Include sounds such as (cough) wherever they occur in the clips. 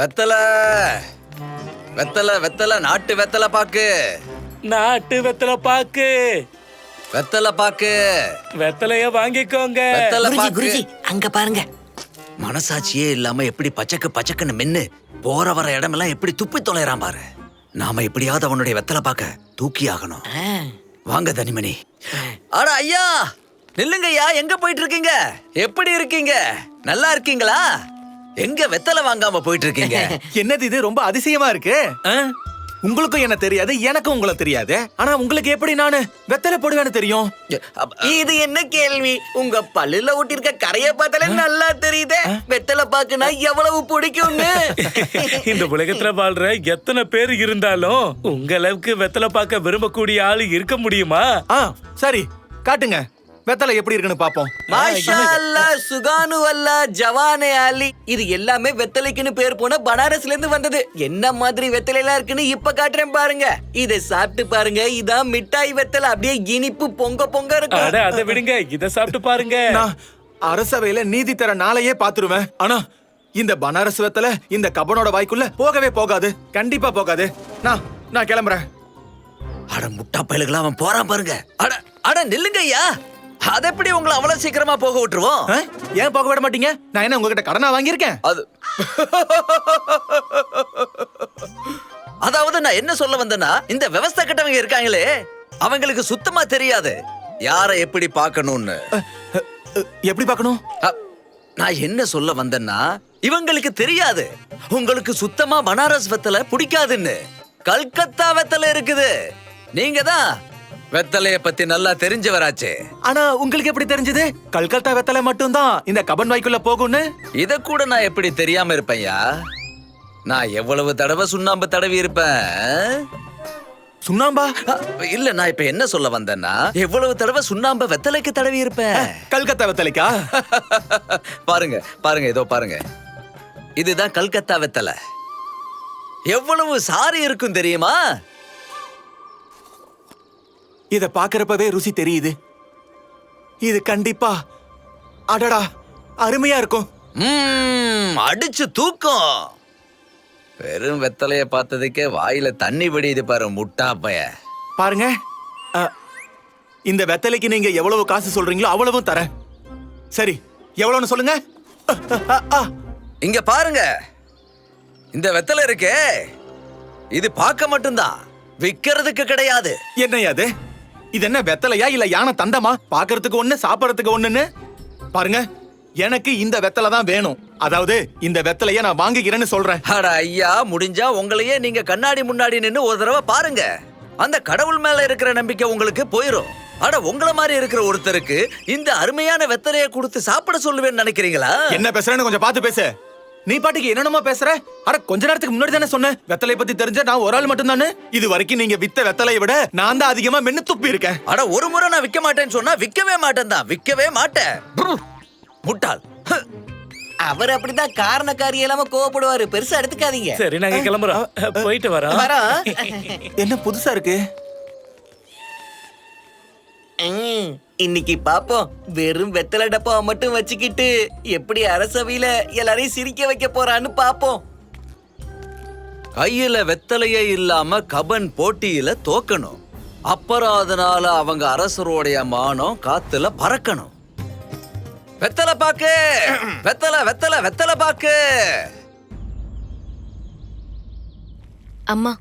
வெத்தல. வெத்தல வெத்தல நாட்டு வெத்தல பாக்கு. நாட்டு வெத்தலை பாக்கு. வெத்தல பாக்கு. வெத்தலைய வாங்கிக்கோங்க. வெத்தல பாக்கு. குருஜி அங்க பாருங்க. மனசாட்சியே இல்லாம எப்படி பச்சக்கு பச்சக்குன்னு மென்னு போற வர இடமெல்லாம் எப்படி துப்பி தொலைறான் பாரு. நாம எப்படியாவது அவனுடைய வெத்தலை பாக்க தூக்கி ஆகணும். வாங்க தனிமணி. அட ஐயா நில்லுங்க ஐயா எங்க போயிட்டு இருக்கீங்க? எப்படி இருக்கீங்க? நல்லா இருக்கீங்களா? எங்க வெத்தலை வாங்காம போயிட்டு இருக்கீங்க (laughs) என்னது இது? ரொம்ப அதிசயமா இருக்கு. ஆ? உங்களுக்கும் என்ன தெரியாது எனக்கும் உங்களை தெரியாது. ஆனா உங்களுக்கு எப்படி நானு வெத்தலை போடுவேன்னு தெரியும்? இது என்ன கேள்வி? உங்க பல்லுல ஒட்டிருக்க கரைய பார்த்தாலே நல்லா தெரியுதே. வெத்தலை பாக்குனா எவ்வளவு பிடிக்கும்னு. (laughs) இந்த உலகத்துல வாழ்ற எத்தனை பேர் இருந்தாலும் உங்க அளவுக்கு வெத்தலை பார்க்க விரும்பக்கூடிய ஆளு இருக்க முடியுமா? ஆ சரி காட்டுங்க. வெத்தலை எப்படி இருக்குன்னு பாப்போம் மாஷா அல்லா சுகானு அல்லா ஜவானே அலி. இது எல்லாமே வெத்தலைக்குன்னு பேர் போன பனாரஸ்ல இருந்து வந்தது. என்ன மாதிரி வெத்தலை எல்லாம் இருக்குன்னு இப்ப காட்டுறேன் பாருங்க. இதை சாப்பிட்டு பாருங்க. இதான் மிட்டாய் வெத்தலை. அப்படியே இனிப்பு பொங்க பொங்க அட இருக்கும் அதை விடுங்க. இத சாப்பிட்டு பாருங்க. நான் அரசவையில நீதி தர நாளையே பாத்துருவேன். ஆனா இந்த பனாரஸ் வெத்தலை இந்த கபனோட வாய்க்குள்ள போகவே போகாது. கண்டிப்பா போகாது. நான் நான் கிளம்புறேன். அட முட்டா பயலுகளா அவன் போறான் பாருங்க. அட அட நில்லுங்க ஐயா அது எப்படி உங்களை அவ்வளவு சீக்கிரமா போக விட்டுருவோம்? ஏன் போக விட மாட்டீங்க? நான் என்ன உங்ககிட்ட கடனா வாங்கியிருக்கேன்? அது அதாவது நான் என்ன சொல்ல வந்தேன்னா இந்த விவசாய கட்டவங்க இருக்காங்களே அவங்களுக்கு சுத்தமா தெரியாது. யாரை எப்படி பார்க்கணும்னு. எப்படி பார்க்கணும்? நான் என்ன சொல்ல வந்தேன்னா இவங்களுக்கு தெரியாது. உங்களுக்கு சுத்தமா பனாரஸ் வெத்தலை பிடிக்காதுன்னு. கல்கத்தா வெத்தலை இருக்குது. நீங்க தான் வெத்தலைய பத்தி நல்லா தெரிஞ்சவராச்சே. ஆனா உங்களுக்கு எப்படி தெரிஞ்சது? கல்கத்தா வெத்தலை மட்டும்தான் இந்த கபன் வாய்க்குள்ள போகும்னு? இத கூட நான் எப்படி தெரியாம இருப்பேன்யா? நான் எவ்வளவு தடவை சுண்ணாம்பு தடவி இருப்பேன்? சுண்ணாம்பா? இல்ல நான் இப்ப என்ன சொல்ல வந்தேன்னா எவ்வளவு தடவை சுண்ணாம்பு வெத்தலைக்கு தடவி இருப்பேன்? கல்கத்தா வெத்தலைக்கா? (laughs) பாருங்க பாருங்க இதோ பாருங்க. இதுதான் கல்கத்தா வெத்தலை. எவ்வளவு சாறு இருக்கும் தெரியுமா? இத பாக்குறப்பவே ருசி தெரியுது. இது கண்டிப்பா அடடா அருமையா இருக்கும். அடிச்சு தூக்கம். வெறும் வெத்தலைய பார்த்ததுக்கே வாயில தண்ணி வடியுது பாரு முட்டா பைய பாருங்க இந்த வெத்தலைக்கு நீங்க எவ்வளவு காசு சொல்றீங்களோ அவ்வளவும் தரேன். சரி எவ்வளவுன்னு சொல்லுங்க. இங்க பாருங்க இந்த வெத்தலை இருக்கே. இது பார்க்க மட்டும்தான் விக்கிறதுக்கு கிடையாது. என்னய்யா அது? இது என்ன வெத்தலையா இல்ல யானை தண்டமா பாக்குறதுக்கு ஒண்ணு சாப்பிடறதுக்கு ஒண்ணுன்னு? பாருங்க எனக்கு இந்த வெத்தலை தான் வேணும். அதாவது இந்த வெத்தலைய நான் வாங்கிக்கிறேன்னு சொல்றேன். அட ஐயா முடிஞ்சா உங்களையே நீங்க கண்ணாடி முன்னாடி நின்னு ஒரு தடவை பாருங்க. அந்த கடவுள் மேல இருக்கிற நம்பிக்கை உங்களுக்கு போயிரும். அட உங்கள மாதிரி இருக்கிற ஒருத்தருக்கு இந்த அருமையான வெத்தலைய கொடுத்து சாப்பிட சொல்லுவேன்னு நினைக்கிறீங்களா? என்ன பேசுறேன்னு கொஞ்சம் பார்த்து பேசு. நீ பாட்டுக்கு என்னென்னமோ பேசுற? அட கொஞ்ச நேரத்துக்கு முன்னாடி தானே சொன்னேன். வெத்தலை பத்தி தெரிஞ்ச நான் ஒரு ஆள் மட்டும் தானே இது வரைக்கும் நீங்க வித்த வெத்தலையை விட நான் தான் அதிகமா மென்னு துப்பி இருக்கேன். அட ஒரு முறை நான் விக்க மாட்டேன்னு சொன்னா விக்கவே மாட்டேன் தான். விக்கவே மாட்டேன். முட்டாள். அவர் அப்படிதான் காரணக்காரி இல்லாம கோவப்படுவாரு. பெருசா எடுத்துக்காதீங்க. சரி நாங்க கிளம்புறோம் போயிட்டு வரோம் வரோம் என்ன புதுசா இருக்கு? இன்னைக்கு பாப்போம். வெறும் வெத்தலை டப்பாவை மட்டும் வச்சுக்கிட்டு எப்படி அரசவையில எல்லாரையும் சிரிக்க வைக்க போறான்னு பாப்போம். கையில வெத்தலையே இல்லாம கபன் போட்டியில தோக்கணும். அப்புறம் அதனால அவங்க அரசருடைய மானம் காத்துல பறக்கணும். வெத்தலை பாக்கு! வெத்தலை வெத்தலை வெத்தலை பாக்கு! அம்மா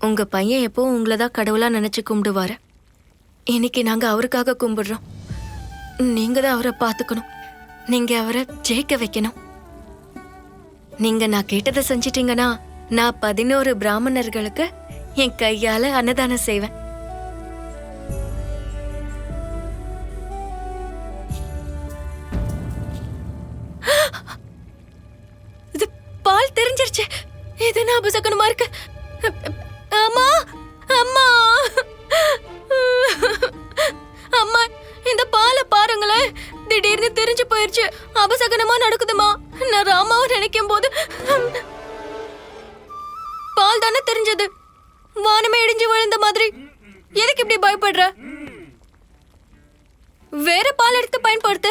உங்க பையன் எப்போ உங்களை தான் கடவுளா நினைச்சு கும்பிடுவாரு. இன்னைக்கு நாங்க அவருக்காக கும்பிடுறோம். நீங்க தான் அவரை பார்த்துக்கணும். நீங்க அவரை ஜெயிக்க வைக்கணும். நீங்க நான் கேட்டதை செஞ்சிட்டீங்கன்னா நான் பதினோரு பிராமணர்களுக்கு என் கையால அன்னதானம் செய்வேன். வேற பால் எடுத்து பயன்படுத்து.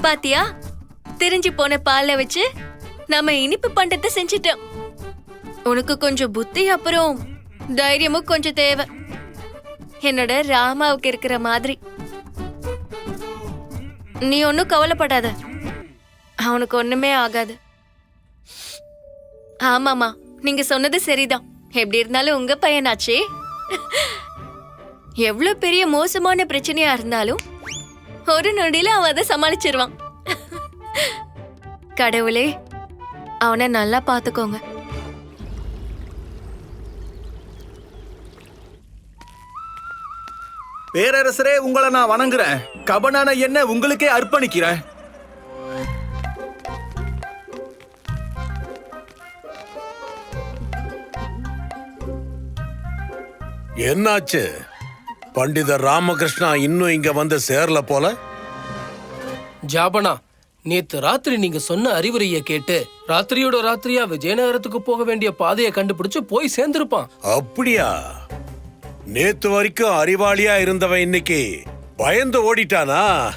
பாத்தியா? தெரிஞ்சு போன பாலை வச்சு நாம இனிப்பு பண்டத்தை செஞ்சிட்டோம். உனக்கு கொஞ்சம் புத்தி அப்புறம் தைரியமும் கொஞ்சம் தேவை. என்னோட ராமாவுக்கு இருக்கிற மாதிரி. நீ ஒன்றும் கவலைப்படாத. அவனுக்கு ஒன்றுமே ஆகாது. ஆமாமா நீங்க சொன்னது சரிதான். எப்படி இருந்தாலும் உங்க பையனாச்சே. எவ்வளோ பெரிய மோசமான பிரச்சனையா இருந்தாலும் ஒரு நொடியில அவன் அதை சமாளிச்சிருவான். கடவுளே அவனை நல்லா பார்த்துக்கோங்க. பேரரசரே உங்களை நான் வணங்குறேன். கபனான என்ன உங்களுக்கே அர்ப்பணிக்கிறேன். என்னாச்சு? பண்டிதர் ராமகிருஷ்ணா இன்னும் இங்க வந்து சேரல போல? ஜாபனா நேத்து ராத்திரி நீங்க சொன்ன அறிவுரையை கேட்டு ராத்திரியோட ராத்திரியா விஜயநகரத்துக்கு போக வேண்டிய பாதையை கண்டுபிடிச்சு போய் சேர்ந்திருப்பான். அப்படியா? நேத்து வரைக்கும் அறிவாளியா இருந்தவன் இன்னைக்கு. பயந்து ஓடிட்டானா?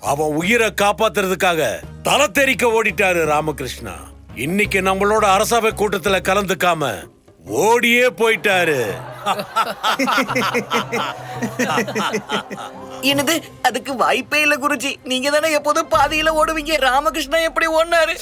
அவன் உயிரை காப்பாத்துறதுக்காக தலை தெறிக்க ஓடிட்டாரு ராமகிருஷ்ணா. இன்னைக்கு நம்மளோட அரசவை கூட்டத்துல கலந்துக்காம ஓடியே போயிட்டாரு. என்னது? அதுக்கு வாய்ப்பே இல்ல குருஜி. நீங்க தானே எப்போதும் பாதியில ஓடுவீங்க. ராமகிருஷ்ணா எப்படி ஓடினாரு?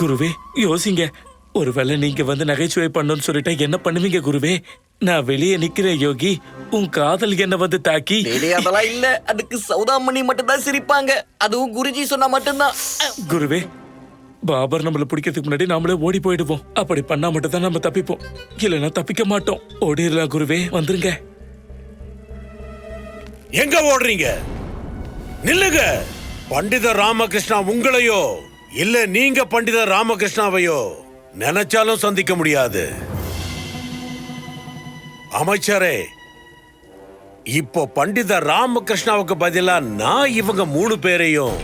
குருவே யோசிங்க. ஒருவேளை நீங்க வந்து நகைச்சுவை பண்ணணும்னு சொல்லிட்டா என்ன பண்ணுவீங்க குருவே? நான் வெளியே நிக்கிறேன் யோகி உன் காதல் என்ன வந்து தாக்கி. அதெல்லாம் இல்ல. அதுக்கு சௌதாமணி மட்டும் தான் சிரிப்பாங்க. அதுவும் குருஜி சொன்னா மட்டும்தான். குருவே பாபர் நம்மள பிடிக்கிறதுக்கு முன்னாடி நாமளே ஓடி போயிடுவோம். அப்படி பண்ணா மட்டும் தான் நம்ம தப்பிப்போம். இல்லைன்னா தப்பிக்க மாட்டோம். ஓடிடலாம் குருவே வந்துருங்க. எங்க ஓடுறீங்க? நில்லுங்க. பண்டிதர் ராமகிருஷ்ணா உங்களையோ இல்ல நீங்க பண்டிதர் ராமகிருஷ்ணாவையோ? நினைச்சாலும் சந்திக்க முடியாது. அமைச்சரே இப்போ பண்டிதர் ராமகிருஷ்ணாவுக்கு பதிலா நான் இவங்க மூணு பேரையும்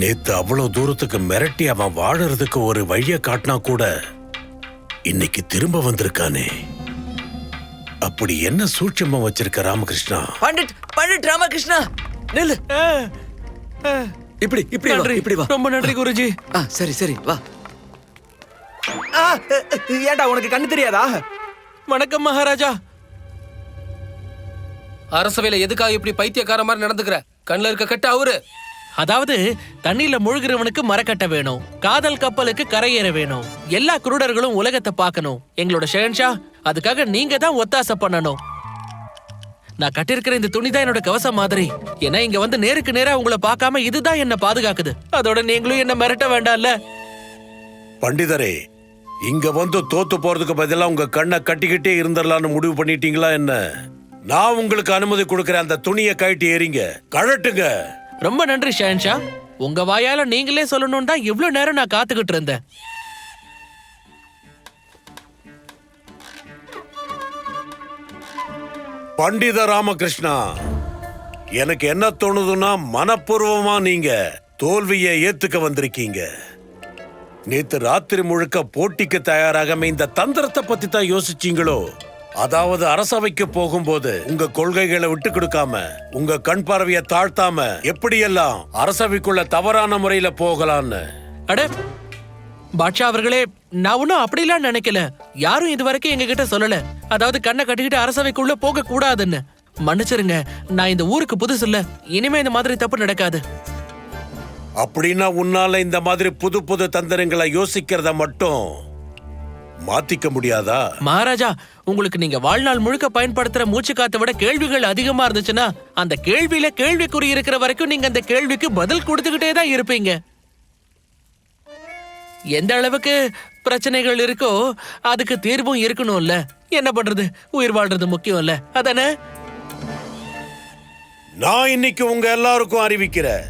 நேத்து அவ்வளவு தூரத்துக்கு மிரட்டி அவன் வாழறதுக்கு ஒரு வழிய காட்டினா கூட இன்னைக்கு திரும்ப வந்திருக்கானே. அப்படி என்ன சூட்சமா வச்சிருக்க ராமகிருஷ்ணா? பண்டிட் பண்டிட் ராமகிருஷ்ணா நில்லு. இப்படி இப்படி வா இப்படி வா. ரொம்ப நன்றி குருஜி. ஆ சரி சரி வா. ஆ, ஏன்டா உனக்கு கண்ணு தெரியாதா? வணக்கம் மகாராஜா. அரசவையில எதுக்காக இப்படி பைத்தியக்கார மாதிரி நடந்துக்கிற? கண்ணுல இருக்க கட்ட அவரு. அதாவது தண்ணியில முழுகிறவனுக்கு மரக்கட்ட வேணும் காதல் கப்பலுக்கு கரையேற வேணும் எல்லா குருடர்களும் உலகத்தை பார்க்கணும். எங்களோட ஷேன்ஷா அதுக்காக நீங்க தான் ஒத்தாசை பண்ணணும். நான் கட்டியிருக்கிற இந்த துணி தான் என்னோட கவசம் மாதிரி. ஏன்னா இங்க வந்து நேருக்கு நேரா உங்களை பார்க்காம இதுதான் என்ன பாதுகாக்குது. அதோட நீங்களும் என்ன மிரட்ட வேண்டாம்ல. பண்டிதரே இங்க வந்து தோத்து போறதுக்கு பதிலா உங்க கண்ணை கட்டிக்கிட்டே இருந்துடலாம்னு முடிவு பண்ணிட்டீங்களா என்ன? நான் உங்களுக்கு அனுமதி கொடுக்கிற அந்த துணியை கழட்டி ஏறிங்க கழட்டுங்க. ரொம்ப நன்றி ஷான்ஷா. உங்க வாயால நீங்களே சொல்லணும் தான் இவ்வளவு நேரம் நான் காத்துக்கிட்டு இருந்தேன். பண்டித ராமகிருஷ்ணா எனக்கு என்ன தோணுதுன்னா மனப்பூர்வமா நீங்க தோல்வியை ஏத்துக்க வந்திருக்கீங்க. நேத்து ராத்திரி முழுக்க போட்டிக்கு தயாராகாம இந்த தந்திரத்தை பத்தி தான் யோசிச்சீங்களோ? அதாவது அரசவைக்கு போகும்போது உங்க கொள்கைகளை விட்டு கொடுக்காம உங்க கண் பார்வையை தாழ்த்தாம எப்படியெல்லாம் அரசவைக்குள்ள தவறான முறையில போகலான்னு? அட பாட்ஷா அவர்களே நான் ஒன்னும் அப்படிலாம் நினைக்கல. யாரும் இது வரைக்கும் எங்க கிட்ட சொல்லல. அதாவது கண்ணை கட்டிக்கிட்டு அரசவைக்குள்ள போக கூடாதுன்னு. மன்னிச்சிருங்க நான் இந்த ஊருக்கு புதுசு இல்ல. இனிமே இந்த மாதிரி தப்பு நடக்காது. அப்படின்னா உன்னால இந்த மாதிரி புது புது தந்திரங்களை யோசிக்கிறத மட்டும் மாத்திக்க முடியாதா? மகாராஜா உங்களுக்கு நீங்க வாழ்நாள் முழுக்க பயன்படுத்துற மூச்சு காத்த விட கேள்விகள் அதிகமா இருந்துச்சுன்னா அந்த கேள்வியில கேள்விக்குறி இருக்கிற வரைக்கும் நீங்க அந்த கேள்விக்கு பதில் கொடுத்துக்கிட்டே தான் இருப்பீங்க. எந்த அளவுக்கு பிரச்சனைகள் இருக்கோ அதுக்கு தீர்வும் இருக்கணும்ல. என்ன பண்றது? உயிர் வாழ்றது முக்கியம் இல்ல அதானே? நான் இன்னைக்கு உங்க எல்லாருக்கும் அறிவிக்கிறேன்.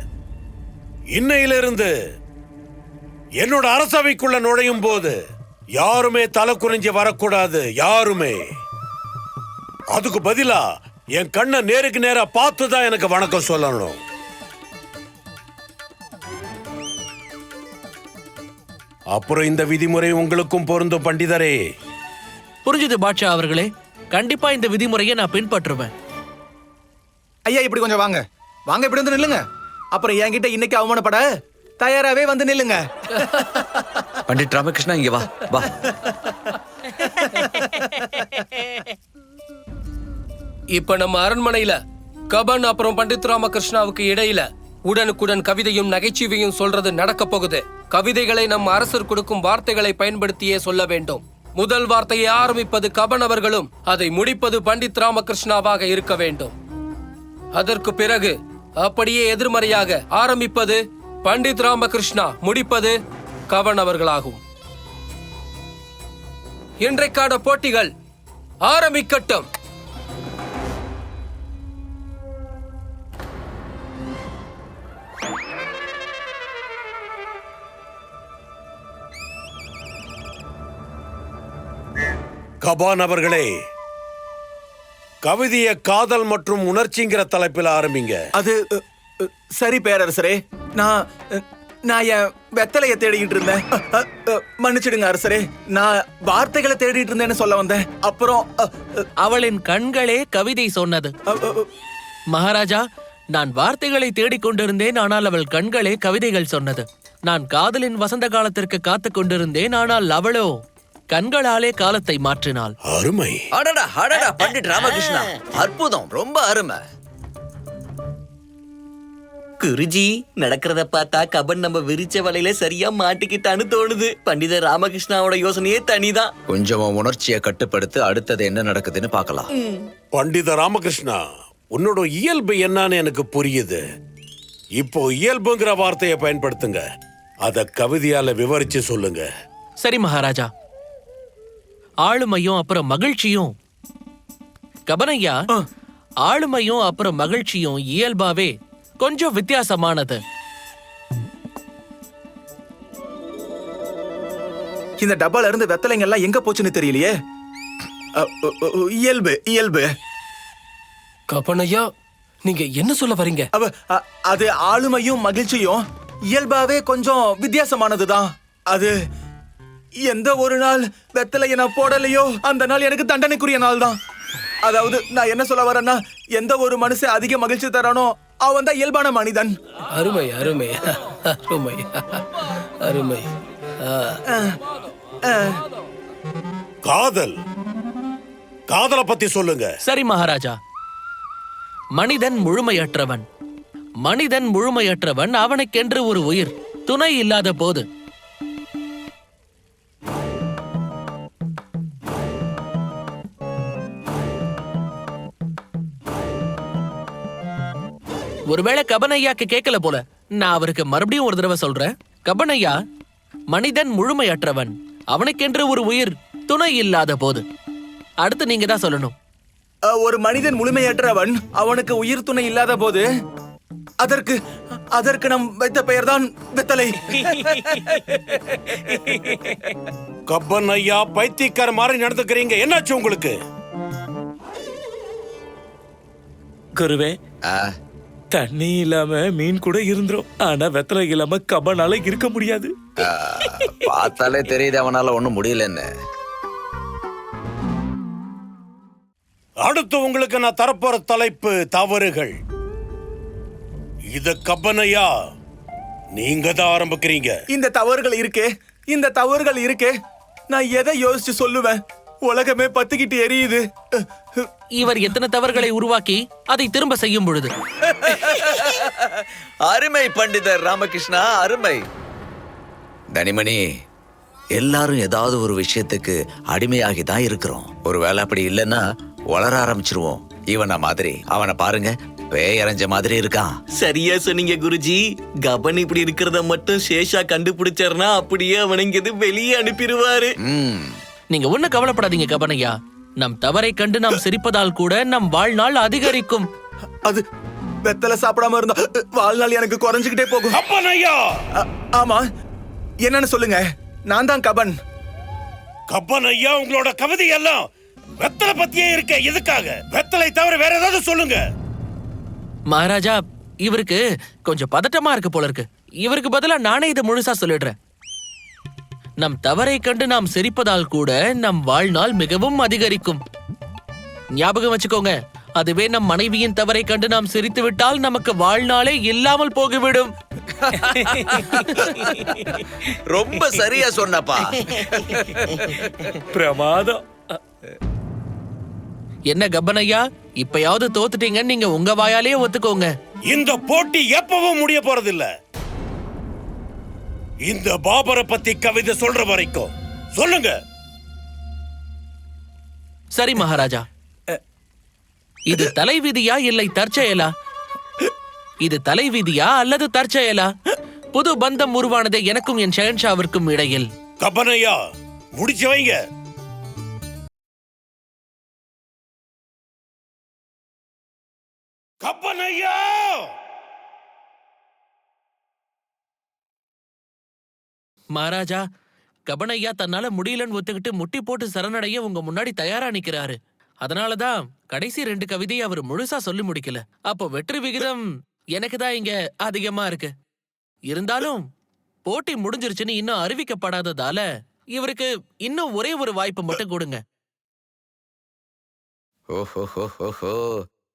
இன்னையிலிருந்து என்னோட அரசவைக்குள்ள நுழையும் போது யாருமே தலை குனிஞ்சு வரக்கூடாது யாருமே. அதுக்கு பதிலா என் கண்ணை நேருக்கு நேரா பார்த்து தான் எனக்கு வணக்கம் சொல்லணும். அப்புறம் இந்த விதிமுறை உங்களுக்கும் பொருந்தும் பண்டிதரே. புரிஞ்சுது பாட்ஷா அவர்களே. கண்டிப்பா இந்த விதிமுறையை நான் பின்பற்றுவேன். ஐயா இப்படி கொஞ்சம் வாங்க. வாங்க இப்படி வந்து நில்லுங்க. அப்புறம் என்கிட்ட இன்னைக்கு அவமானப்பட தயாராவே வந்து நில்லுங்க. (laughs) பண்டிட் ராமகிருஷ்ணா இங்க வா வா. இப்ப நம்ம அரண்மனையில கபன் அப்புறம் பண்டித் ராமகிருஷ்ணாவுக்கு இடையில உடனுக்குடன் கவிதையும் நகைச்சுவையும் சொல்றது நடக்க போகுது. கவிதைகளை நம் அரசர் கொடுக்கும் வார்த்தைகளை பயன்படுத்தியே சொல்ல வேண்டும். முதல் வார்த்தையை ஆரம்பிப்பது கபன் அவர்களும் அதை முடிப்பது பண்டித் ராமகிருஷ்ணாவாக இருக்க வேண்டும். அதற்கு பிறகு அப்படியே எதிர்மறையாக ஆரம்பிப்பது பண்டித் ராமகிருஷ்ணா முடிப்பது கவன் அவர்களாகும் இன்றைக்கான போட்டிகள் ஆரம்பிக்கட்டும். கபான் அவர்களே கவிதைய காதல் மற்றும் உணர்ச்சிங்கிற தலைப்பில் ஆரம்பிங்க. அது சரி பேரரசரே. நான் நான் என் வெத்தலைய தேடிக்கிட்டு இருந்தேன். மன்னிச்சிடுங்க அரசரே. நான் வார்த்தைகளை தேடிட்டு இருந்தேன்னு சொல்ல வந்தேன். அப்புறம் அவளின் கண்களே கவிதை சொன்னது. மகாராஜா நான் வார்த்தைகளை தேடிக் கொண்டிருந்தேன் ஆனால் அவள் கண்களே கவிதைகள் சொன்னது. நான் காதலின் வசந்த காலத்திற்கு காத்துக் கொண்டிருந்தேன் ஆனால் அவளோ கண்களாலே காலத்தை மாற்றினாள். அருமை. அடடா அடடா பண்டிட் ராமகிருஷ்ணா. அற்புதம் ரொம்ப அருமை. குருஜி நடக்கிறத பார்த்தா கபன் நம்ம விரிச்ச வலையில சரியா மாட்டிக்கிட்டான்னு தோணுது. பண்டிதர் ராமகிருஷ்ணாவோட யோசனையே தனிதான். கொஞ்சம் உன் உணர்ச்சியை கட்டுப்படுத்து அடுத்தது என்ன நடக்குதுன்னு பார்க்கலாம். பண்டித ராமகிருஷ்ணா உன்னோட இயல்பு என்னன்னு எனக்கு புரியுது. இப்போ இயல்புங்கிற வார்த்தையை பயன்படுத்துங்க. அத கவிதையால விவரிச்சு சொல்லுங்க. சரி மகாராஜா. ஆளுமையும் அப்புறம் மகிழ்ச்சியும். கபனையா ஆளுமையும் அப்புறம் மகிழ்ச்சியும் இயல்பாவே கொஞ்சம் வித்தியாசமானது. இந்த டப்பால இருந்து வெத்தலைங்க எல்லாம் எங்க போச்சுன்னு தெரியலையே? இயல்பு இயல்பு. கபனையா நீங்க என்ன சொல்ல வரீங்க? அது ஆளுமையும் மகிழ்ச்சியும் இயல்பாவே கொஞ்சம் வித்தியாசமானதுதான். அது எந்த ஒரு நாள் வெத்தலையை நான் போடலையோ அந்த நாள் எனக்கு தண்டனைக்குரிய நாள் தான் அதாவது நான் என்ன சொல்ல வரேன்னா எந்த ஒரு மனுஷன் அதிக மகிழ்ச்சி தரானோ அவன் தான் இயல்பான மனிதன். அருமை அருமை அருமை அருமை. ஆ. காதல். காதலை பத்தி சொல்லுங்க. சரி மகாராஜா. மனிதன் முழுமையற்றவன். மனிதன் முழுமையற்றவன் அவனுக்கென்று ஒரு உயிர் துணை இல்லாத போது. ஒருவேளை கபனையாக்கு கேட்கல போல. நான் அவருக்கு மறுபடியும் ஒரு தடவை சொல்றேன். கபனையா மனிதன் முழுமையற்றவன். அவனுக்கென்று ஒரு உயிர் துணை இல்லாத போது. அடுத்து நீங்க தான் சொல்லணும். ஒரு மனிதன் முழுமையற்றவன் அவனுக்கு உயிர் துணை இல்லாத போது அதற்கு அதற்கு நம் வைத்த பெயர்தான் வெத்தலை. (laughs) கப்பன் ஐயா பைத்தியக்கார மாதிரி நடந்துக்கிறீங்க. என்னாச்சு உங்களுக்கு? குருவே ஆ, தண்ணி இல்லாம மீன் கூட இருந்துரும். ஆனா வெத்தலை இல்லாம கபனால இருக்க முடியாது. பார்த்தாலே தெரியுது அவனால ஒண்ணும் முடியலன்னு. அடுத்து உங்களுக்கு நான் தரப்போற தலைப்பு தவறுகள். இத கப்பனையா நீங்க தான் ஆரம்பிக்கிறீங்க. இந்த தவறுகள் இருக்கே இந்த தவறுகள் இருக்கே. நான் எதை யோசிச்சு சொல்லுவேன்? உலகமே பத்துக்கிட்டு எரியுது. இவர் எத்தனை தவறுகளை உருவாக்கி அதை திரும்ப செய்யும் பொழுது? அருமை பண்டிதர் ராமகிருஷ்ணா அருமை. தனிமணி எல்லாரும் ஏதாவது ஒரு விஷயத்துக்கு அடிமையாகி தான் இருக்கிறோம். ஒருவேளை அப்படி இல்லைன்னா வளர ஆரம்பிச்சிருவோம். இவன மாதிரி அவனை பாருங்க பேயறைஞ்ச மாதிரி இருக்கான். சரியா சொன்னீங்க குருஜி. கபன் இப்படி இருக்கிறத மட்டும் சேஷா கண்டுபிடிச்சாருன்னா அப்படியே அவனுங்க வெளியே அனுப்பிடுவாரு. நீங்க ஒண்ணு கவலைப்படாதீங்க கபனையா. நம் தவறை கண்டு நாம் சிரிப்பதால் கூட நம் வாழ்நாள் அதிகரிக்கும். அது வெத்தலை சாப்பிடாம இருந்தா வாழ்நாள் எனக்கு குறைஞ்சுக்கிட்டே போகும். கப்பன் ஐயா அ- ஆமா. என்னன்னு சொல்லுங்க. நான் தான் கபன். கப்பன் ஐயா உங்களோட கவிதை எல்லாம் வெத்தலை பத்தியே இருக்க எதுக்காக? வெத்தலை தவிர வேற ஏதாவது சொல்லுங்க. மகாராஜா இவருக்கு கொஞ்சம் பதட்டமா இருக்கு போல இருக்கு. இவருக்கு பதிலா நானே இதை முழுசா சொல்லிடுறேன். நம் தவறை கண்டு நாம் சிரிப்பதால் கூட நம் வாழ்நாள் மிகவும் அதிகரிக்கும். ஞாபகம் வச்சுக்கோங்க அதுவே நம் மனைவியின் தவறை கண்டு நாம் சிரித்து விட்டால் நமக்கு வாழ்நாளே இல்லாமல் போய்விடும் ரொம்ப சரியா சொன்னப்பா. பிரமாதம். என்ன கப்பனையா இப்பயாவது தோத்துட்டீங்கன்னு நீங்க உங்க வாயாலே ஒத்துக்கோங்க. இந்த போட்டி எப்பவும் முடிய போறதில்ல. இந்த பாபரை பத்தி கவிதை சொல்ற வரைக்கும். சொல்லுங்க. சரி மகாராஜா. இது தலைவிதியா இல்லை தற்செயலா? இது தலைவிதியா அல்லது தற்செயலா? புது பந்தம் உருவானதே எனக்கும் என் ஷெஹன்ஷாவிற்கும் இடையில். கப்பன் ஐயா முடிச்சு வைங்க. கப்பன் ஐயா மகாராஜா கபனையா தன்னால முடியலன்னு ஒத்துக்கிட்டு முட்டி போட்டு சரணடைய உங்க முன்னாடி தயாரா நிக்கிறாரு. அதனாலதான் கடைசி ரெண்டு கவிதையை அவர் முழுசா சொல்லி முடிக்கல. அப்போ வெற்றி விகிதம் எனக்கு தான் இங்க அதிகமா இருக்கு. இருந்தாலும் போட்டி முடிஞ்சிருச்சுன்னு இன்னும் அறிவிக்கப்படாததால இவருக்கு இன்னும் ஒரே ஒரு வாய்ப்பு மட்டும் கொடுங்க. ஓஹோஹோஹோஹோ.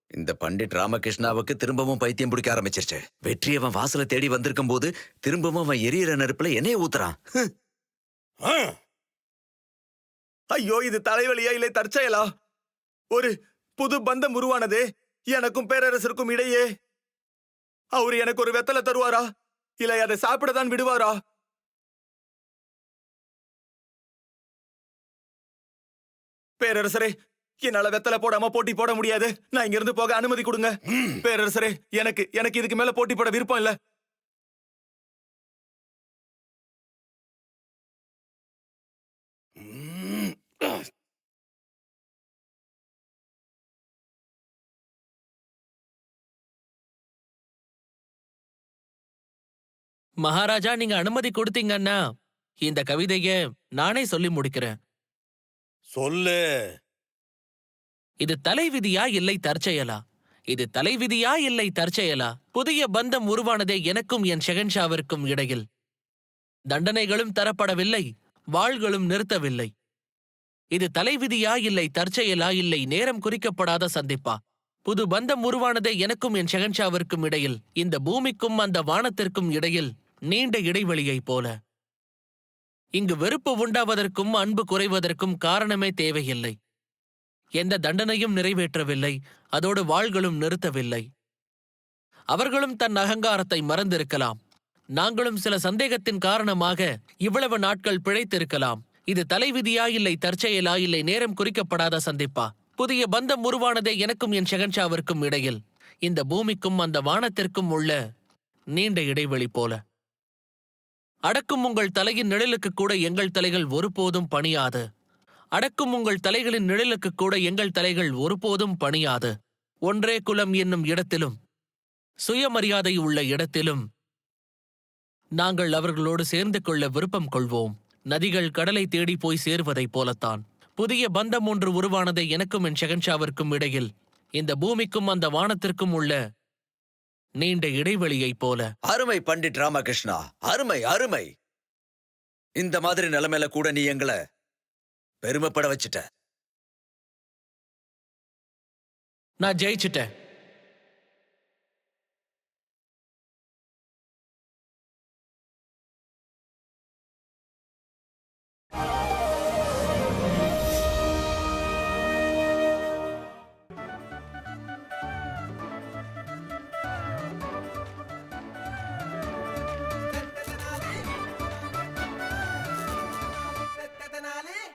இந்த பண்டிட் ராமகிருஷ்ணாவுக்கு திரும்பவும் பைத்தியம் பிடிக்க ஆரம்பிச்சிருச்சு. வெற்றி அவன் வாசல தேடி வந்திருக்கும் போது திரும்பவும் அவன் எரியற நெருப்புல என்னைய ஊத்துறான். ஆ, ஐயோ இது தலைவலியா இல்லை தற்செயலா? ஒரு புது பந்தம் உருவானதே. எனக்கும் பேரரசருக்கும் இடையே. அவர் எனக்கு ஒரு வெத்தலை தருவாரா? இல்லை அதை சாப்பிட தான் விடுவாரா? பேரரசரே என்னால வெத்தலை போடாம போட்டி போட முடியாது. நான் இங்க இருந்து போக அனுமதி கொடுங்க. பேரரசரே எனக்கு எனக்கு இதுக்கு மேல போட்டி போட விருப்பம் இல்ல. மகாராஜா நீங்க அனுமதி கொடுத்தீங்கன்னா இந்த கவிதைய நானே சொல்லி முடிக்கிறேன். சொல்லு. இது தலைவிதியா இல்லை தற்செயலா? இது தலைவிதியா இல்லை தற்செயலா? புதிய பந்தம் உருவானதே எனக்கும் என் ஷெகன்ஷாவிற்கும் இடையில். தண்டனைகளும் தரப்படவில்லை வாள்களும் நிறுத்தவில்லை. இது தலைவிதியா இல்லை தற்செயலா? இல்லை நேரம் குறிக்கப்படாத சந்திப்பா? புது பந்தம் உருவானதே எனக்கும் என் ஷெகன்ஷாவிற்கும் இடையில் இந்த பூமிக்கும் அந்த வானத்திற்கும் இடையில் நீண்ட இடைவெளியைப் போல. இங்கு வெறுப்பு உண்டாவதற்கும் அன்பு குறைவதற்கும் காரணமே தேவையில்லை. எந்த தண்டனையும் நிறைவேற்றவில்லை அதோடு வாள்களும் நிறுத்தவில்லை. அவர்களும் தன் அகங்காரத்தை மறந்திருக்கலாம். நாங்களும் சில சந்தேகத்தின் காரணமாக இவ்வளவு நாட்கள் பிழைத்திருக்கலாம். இது தலைவிதியா இல்லை தற்செயலா இல்லை நேரம் குறிக்கப்படாத சந்திப்பா? புதிய பந்தம் உருவானதே எனக்கும் என் ஷெகன்ஷாவிற்கும் இடையில். இந்த பூமிக்கும் அந்த வானத்திற்கும் உள்ள நீண்ட இடைவெளி போல. அடக்கும் உங்கள் தலையின் நிழலுக்கு கூட எங்கள் தலைகள் ஒருபோதும் பணியாது. அடக்கும் உங்கள் தலைகளின் நிழலுக்கு கூட எங்கள் தலைகள் ஒருபோதும் பணியாது. ஒன்றே குலம் என்னும் இடத்திலும் சுயமரியாதை உள்ள இடத்திலும் நாங்கள் அவர்களோடு சேர்ந்து கொள்ள விருப்பம் கொள்வோம். நதிகள் கடலை தேடி போய் சேர்வதைப் போலத்தான். புதிய பந்தம் ஒன்று உருவானதை எனக்கும் என் ஷெகன்ஷாவிற்கும் இடையில் இந்த பூமிக்கும் அந்த வானத்திற்கும் உள்ள நீண்ட இடைவெளியைப் போல. அருமை பண்டிட் ராமகிருஷ்ணா அருமை அருமை. இந்த மாதிரி நிலைமையில கூட நீ எங்களை பெருமைப்பட வச்சுட்ட நான் ஜெயிச்சுட்டேன்.